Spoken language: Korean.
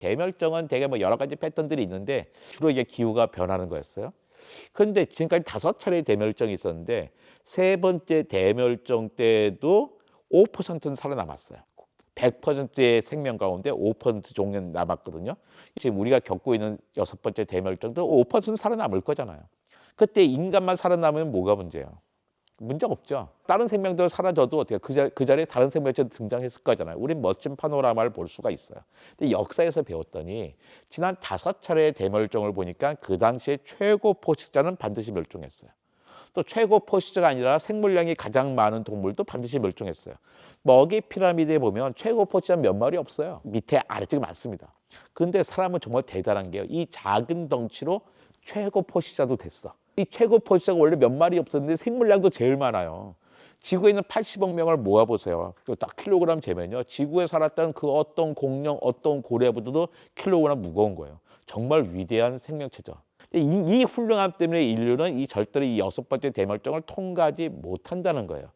대멸종은 되게 뭐 여러 가지 패턴들이 있는데 주로 이게 기후가 변하는 거였어요. 그런데 지금까지 다섯 차례 대멸종이 있었는데 세 번째 대멸종 때도 5%는 살아남았어요. 100%의 생명 가운데 5% 종은 남았거든요. 지금 우리가 겪고 있는 여섯 번째 대멸종도 5%는 살아남을 거잖아요. 그때 인간만 살아남으면 뭐가 문제예요? 문제가 없죠. 다른 생명들 사라져도 어떻게 그, 자, 그 자리에 다른 생명체도 등장했을 거잖아요. 우린 멋진 파노라마를 볼 수가 있어요. 근데 역사에서 배웠더니 지난 다섯 차례의 대멸종을 보니까 그 당시에 최고 포식자는 반드시 멸종했어요. 또 최고 포식자가 아니라 생물량이 가장 많은 동물도 반드시 멸종했어요. 먹이 피라미드에 보면 최고 포식자 몇 마리 없어요. 밑에 아래쪽에 많습니다. 근데 사람은 정말 대단한 게요. 이 작은 덩치로 최고 포식자도 됐어. 이 최고 포식자가 원래 몇 마리 없었는데 생물량도 제일 많아요. 지구에 있는 80억 명을 모아보세요. 그딱 킬로그램 재면요. 지구에 살았던 그 어떤 공룡, 어떤 고래보다도 킬로그램 무거운 거예요. 정말 위대한 생명체죠. 이, 이 훌륭함 때문에 인류는 이 절대로 이 여섯 번째 대멸종을 통과하지 못한다는 거예요.